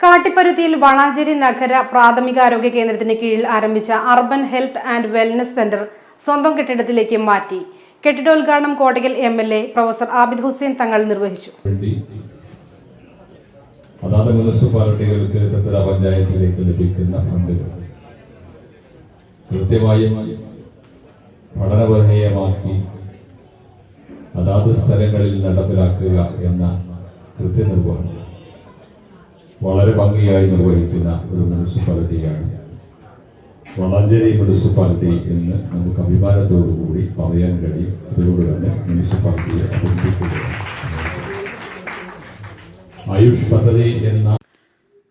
കാട്ടിപ്പരുത്തിയിൽ വളാഞ്ചേരി നഗര പ്രാഥമികാരോഗ്യ കേന്ദ്രത്തിന് കീഴിൽ ആരംഭിച്ച urban health and wellness centre സ്വന്തം കെട്ടിടത്തിലേക്ക് മാറ്റി. കെട്ടിടോദ്ഘാടനം Kottakkal M L A professor Abid Hussain Thangal നിർവഹിച്ചു. അതാത് മുനിസിപ്പാലിറ്റികൾക്ക് ത്രിപുര പഞ്ചായത്തിലേക്ക് ലഭിക്കുന്ന ഫണ്ടുകൾ കൃത്യമായും പഠനവിധേയമാക്കി അതാത് സ്ഥലങ്ങളിൽ നടപ്പിലാക്കുക എന്ന കൃത്യനിർവഹണം. വളരെ ഭംഗിയായി നിർവഹിക്കുന്ന ഒരു മുനിസിപ്പാലിറ്റിയാണ്. വളാഞ്ചേരി മുനിസിപ്പാലിറ്റി എന്ന് നമുക്ക് അഭിമാനത്തോടു കൂടി പറയാൻ കഴിയും. അതുകൊണ്ട് തന്നെ മുനിസിപ്പാലിറ്റിയെ അഭിനന്ദിക്കുകയാണ്. ആയുഷ് പദ്ധതി എന്ന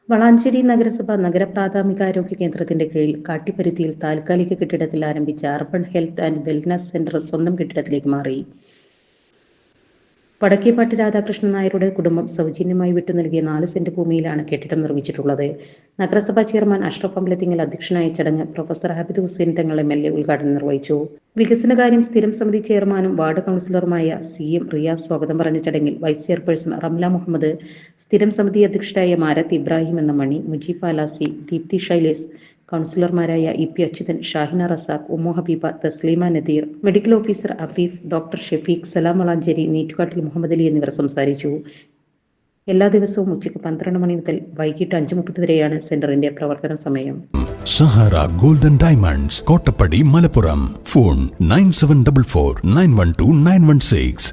വളാഞ്ചേരി നഗരസഭ നഗരപ്രാഥമികാരോഗ്യ കേന്ദ്രത്തിന്റെ കീഴിൽ കാട്ടിപ്പരുത്തിയിൽ താൽക്കാലിക കെട്ടിടത്തിൽ ആരംഭിച്ച urban health and wellness centre സ്വന്തം കെട്ടിടത്തിലേക്ക് മാറി. വടക്കേപ്പാട്ട് രാധാകൃഷ്ണൻ നായരുടെ കുടുംബം സൗജന്യമായി വിട്ടു നൽകിയ നാല് സെന്റ് ഭൂമിയിലാണ് കെട്ടിടം നിർമ്മിച്ചിട്ടുള്ളത്. നഗരസഭാ ചെയർമാൻ അഷ്റഫ് അമ്പലത്തിങ്ങൽ അധ്യക്ഷനായ ചടങ്ങ് professor ഹബിദ് Hussain Thangal M L A ഉദ്ഘാടനം നിർവഹിച്ചു. വികസനകാര്യം സ്ഥിരം സമിതി ചെയർമാനും വാർഡ് കൗൺസിലറുമായ സി എം റിയാസ് സ്വാഗതം പറഞ്ഞ ചടങ്ങിൽ വൈസ് ചെയർപേഴ്സൺ റംല മുഹമ്മദ് സ്ഥിരം സമിതി അധ്യക്ഷരായ മാരത്ത് ഇബ്രാഹിം എന്ന മണി മുജീബ് അലാസി ദീപ്തി ഷൈലേസ് കൗൺസിലർമാരായ E P Achuthan Shahina Razak Ummu Habeeba Thasleema Nadeer medical officer Afeef doctor Shefeeq Salam Valanchery Neettukattil Muhammad Ali എന്നിവർ സംസാരിച്ചു. എല്ലാ ദിവസവും ഉച്ചയ്ക്ക് പന്ത്രണ്ട് മണി മുതൽ വൈകിട്ട് അഞ്ചു മുപ്പത് വരെയാണ് സെന്ററിന്റെ പ്രവർത്തന സമയം. Sahara golden diamonds Kottappadi Malappuram. Phone nine seven double four nine one two nine one six.